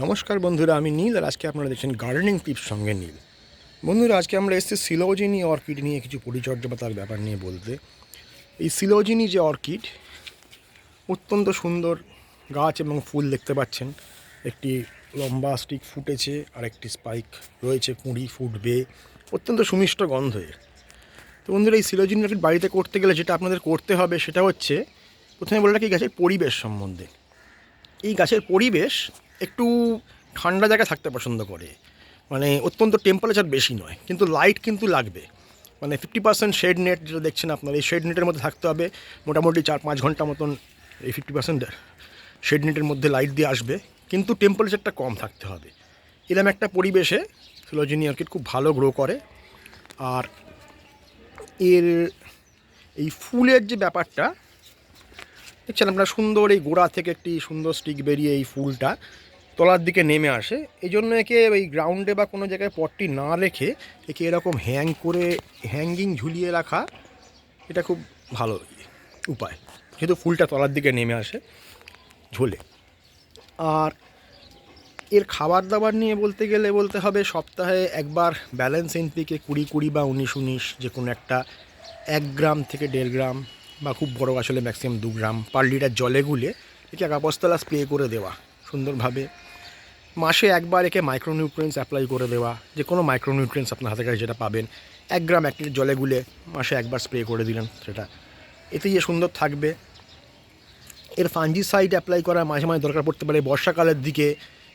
নমস্কার বন্ধুরা, আমি নীল আর আজকে আপনারা দেখছেন গার্ডেনিং টিপস সঙ্গে নীল। বন্ধুরা, আজকে আমরা এসেছি সিলোজিনি অর্কিড নিয়ে কিছু পরিচর্যা বা তার ব্যাপার নিয়ে বলতে। এই সিলোজিনি যে অর্কিড অত্যন্ত সুন্দর গাছ এবং ফুল দেখতে পাচ্ছেন। একটি লম্বা স্টিক ফুটেছে, আর একটি স্পাইক রয়েছে, কুঁড়ি ফুটবে, অত্যন্ত সুমিষ্ট গন্ধের তো বন্ধুরা, এই সিলোজিনি অর্কিড বাড়িতে করতে গেলে যেটা আপনাদের করতে হবে সেটা হচ্ছে, প্রথমে বলে রাখি গাছের পরিবেশ সম্বন্ধে। এই গাছের পরিবেশ একটু ঠান্ডা জায়গায় থাকতে পছন্দ করে। মানে অত্যন্ত টেম্পারেচার বেশি নয়, কিন্তু লাইট কিন্তু লাগবে। মানে ফিফটি পার্সেন্ট শেড নেট যেটা দেখছেন আপনার, এই শেড নেটের মধ্যে থাকতে হবে। মোটামুটি চার পাঁচ ঘণ্টা মতন এই ফিফটি পার্সেন্ট শেড নেটের মধ্যে লাইট দিয়ে আসবে, কিন্তু টেম্পারেচারটা কম থাকতে হবে। এরকম একটা পরিবেশে ফিলোজিনি অর্কিড খুব ভালো গ্রো করে। আর এর এই ফুলের যে ব্যাপারটা, দেখছেন আপনার সুন্দর এই গোড়া থেকে একটি সুন্দর স্টিক বেরিয়ে এই ফুলটা। তলার দিকে নেমে আসে। এই জন্য একে ওই গ্রাউন্ডে বা কোনো জায়গায় পটটি না রেখে একে এরকম হ্যাং করে হ্যাঙ্গিং ঝুলিয়ে রাখা, এটা খুব ভালো উপায়। যেহেতু ফুলটা তলার দিকে নেমে আসে, ঝোলে। আর এর খাবার দাবার নিয়ে বলতে গেলে বলতে হবে, সপ্তাহে একবার ব্যালেন্স এনপিকে কুড়ি কুড়ি বা উনিশ উনিশ যে কোনো একটা এক গ্রাম থেকে দেড় গ্রাম বা খুব বড় আসলে ম্যাক্সিমাম দু গ্রাম পার লিটার জলে গুলে একে একাবস্তলা স্প্রে করে দেওয়া। সুন্দরভাবে। মাসে একবার একে মাইক্রোনিউট্রিয়েন্টস অ্যাপ্লাই করে দেওয়া, যে কোনো মাইক্রোনিউট্রিয়েন্টস আপনার হাতে কাছে যেটা পাবেন। এক গ্রাম এক লিটার জলে গুলে মাসে একবার স্প্রে করে দিলেন সেটা। এতে যে সুন্দর থাকবে। এর ফাঞ্জিসাইড অ্যাপ্লাই করা মাঝে মাঝে দরকার পড়তে পারে বর্ষাকালের দিকে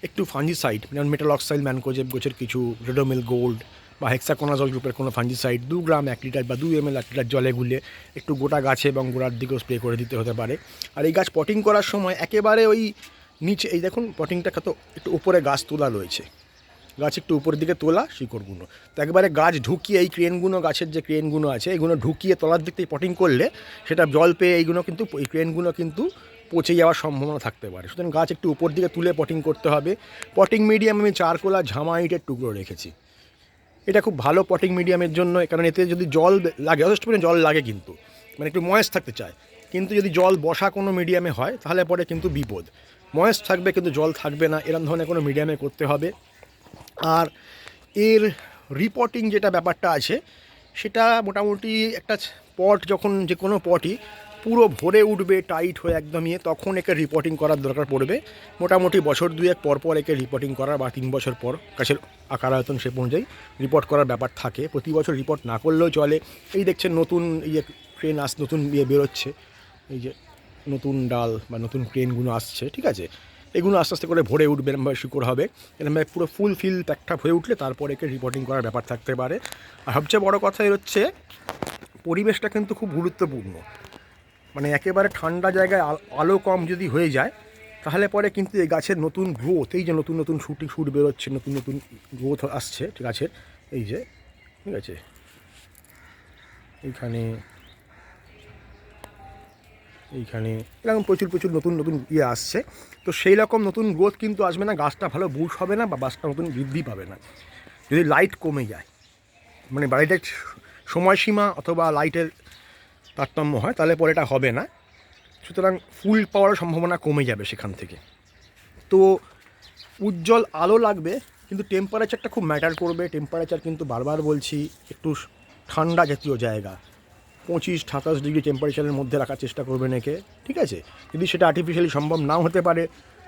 একটু ফাঞ্জিসাইড যেমন মেটাল অক্সাইড ম্যানকোজেব গোছের কিছু রেডোমিল গোল্ড বা হেক্সাকোনাজল গ্রুপের কোনো ফাঞ্জিসাইড দু গ্রাম এক লিটার বা দু এম এল এক লিটার জলে গুলে একটু গোটা গাছে এবং গোড়ার দিকেও স্প্রে করে দিতে হতে পারে। আর এই গাছ পটিং করার সময় একেবারে ওই নিচে, এই দেখুন পটিংটা কত, একটু উপরে গাছ তোলা রয়েছে। গাছ একটু উপরের দিকে তোলা শিকড়গুলো। তো একবারে গাছ ঢুকিয়ে, এই ক্রেনগুলো, গাছের যে ক্রেনগুলো আছে এইগুলো ঢুকিয়ে তলার দিক থেকে পটিং করলে সেটা জল পেয়ে এইগুলো কিন্তু, এই ক্রেনগুলো কিন্তু পচে যাওয়ার সম্ভাবনা থাকতে পারে। সুতরাং গাছ একটু উপর দিকে তুলে পটিং করতে হবে। পটিং মিডিয়াম আমি চারকোলা ঝামাইটের টুকরো রেখেছি। এটা খুব ভালো পটিং মিডিয়ামের জন্য, কারণ এতে যদি জল লাগে, যথেষ্ট পরিমাণে জল লাগে কিন্তু মানে একটু ময়েস থাকতে চায়। কিন্তু যদি জল বসা কোনো মিডিয়ামে হয়, তাহলে পরে কিন্তু বিপদ। ময়েস থাকবে কিন্তু জল থাকবে না, এরম ধরনের কোনো মিডিয়ামে করতে হবে। আর এর রিপোর্টিং যেটা ব্যাপারটা আছে, সেটা মোটামুটি একটা পট যখন যে কোনো পটই পুরো ভরে উঠবে টাইট হয়ে একদম ইয়ে তখন একে রিপোর্টিং করার দরকার পড়বে। মোটামুটি বছর দুয়েক পর পর একে রিপোর্টিং করার বা তিন বছর পর গাছের আকার আয়তন সে অনুযায়ী রিপোর্ট করার ব্যাপার থাকে। প্রতি বছর রিপোর্ট না করলেও চলে। এই দেখছেন নতুন ইয়ে ট্রেন আস, নতুন ইয়ে বেরোচ্ছে। এই যে নতুন ডাল বা নতুন ক্রেনগুলো আসছে, ঠিক আছে? এগুলো আস্তে আস্তে করে ভরে উঠবে এরমভাবে শিকড় হবে। এরমভাবে পুরো ফুল ফিল প্যাকঠাপ হয়ে উঠলে তারপর একে রিপোর্টিং করার ব্যাপার থাকতে পারে। আর সবচেয়ে বড় কথা এর হচ্ছে, পরিবেশটা কিন্তু খুব গুরুত্বপূর্ণ। মানে একেবারে ঠান্ডা জায়গায় আল- কম যদি হয়ে যায়, তাহলে পরে কিন্তু এই গাছের নতুন গ্রোথ এই যে নতুন নতুন শুটিং শুট বেরোচ্ছে, নতুন নতুন গ্রোথ আসছে গাছের এই যে, ঠিক আছে? এইখানে এইখানে এরকম প্রচুর প্রচুর নতুন নতুন ইয়ে আসছে। তো সেই রকম নতুন গ্রোথ কিন্তু আসবে না, গাছটা ভালো বুশ হবে না বা গাছটা নতুন বৃদ্ধি পাবে না। যদি লাইট কমে যায় মানে বাড়িটার সময়সীমা অথবা লাইটের তারতম্য হয়, তাহলে পরে এটা হবে না। সুতরাং ফুল পাওয়ার সম্ভাবনা কমে যাবে সেখান থেকে। তো উজ্জ্বল আলো লাগবে, কিন্তু টেম্পারেচারটা খুব ম্যাটার করবে। টেম্পারেচার কিন্তু বারবার বলছি, একটু ঠান্ডা জাতীয় জায়গা। পঁচিশ, সাতাশ ডিগ্রি টেম্পারেচারের মধ্যে রাখার চেষ্টা করবেন একে, ঠিক আছে? যদি সেটা আর্টিফিশিয়ালি সম্ভব নাও হতে পারে,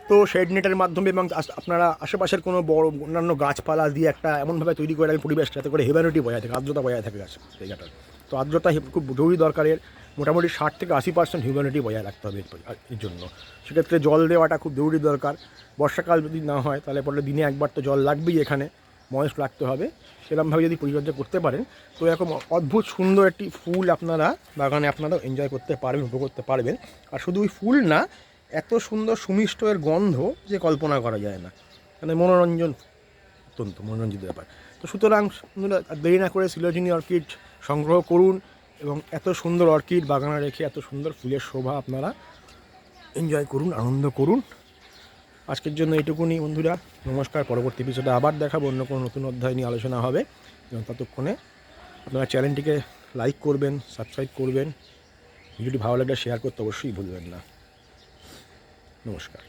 তো শেড নেটের মাধ্যমে এবং আপনারা আশেপাশের কোনো বড় অন্যান্য গাছপালা দিয়ে একটা এমনভাবে তৈরি করে রাখেন পরিবেশ যাতে করে হিউম্যানিটি বজায় থাকে, আর্দ্রতা বজায় থাকে গাছ জায়গাটার তো আর্দ্রতা খুব জরুরি দরকারের, মোটামুটি ষাট থেকে আশি পার্সেন্ট হিউম্যানিটি বজায় রাখতে হবে এর জন্য। সেক্ষেত্রে জল দেওয়াটা খুব জরুরি দরকার। বর্ষাকাল যদি না হয়, তাহলে পরে দিনে একবার তো জল লাগবেই এখানে। ময়েস রাখতে হবে। সেরকমভাবে যদি পরিচর্যা করতে পারেন, তো এরকম অদ্ভুত সুন্দর একটি ফুল আপনারা বাগানে আপনারা এনজয় করতে পারবেন, উপভোগ করতে পারবেন। আর শুধু ওই ফুল না, এত সুন্দর সুমিষ্ট এর গন্ধ যে কল্পনা করা যায় না। মানে মনোরঞ্জন অত্যন্ত মনোরঞ্জিত ব্যাপার। তো সুতরাং দেরি না করে সিলোজিনি অর্কিড সংগ্রহ করুন এবং এত সুন্দর অর্কিড বাগানে রেখে এত সুন্দর ফুলের শোভা আপনারা এনজয় করুন, আনন্দ করুন। আজকের জন্য এটুকুনি বন্ধুরা। নমস্কার, পরবর্তী এপিসোডে আবার দেখাবো। অন্য কোনো নতুন অধ্যায় নিয়ে আলোচনা হবে। এবং ততক্ষণে আপনারা চ্যানেলটিকে লাইক করবেন সাবস্ক্রাইব করবেন। ভিডিওটি ভালো লাগলে শেয়ার করতে অবশ্যই ভুলবেন না। নমস্কার।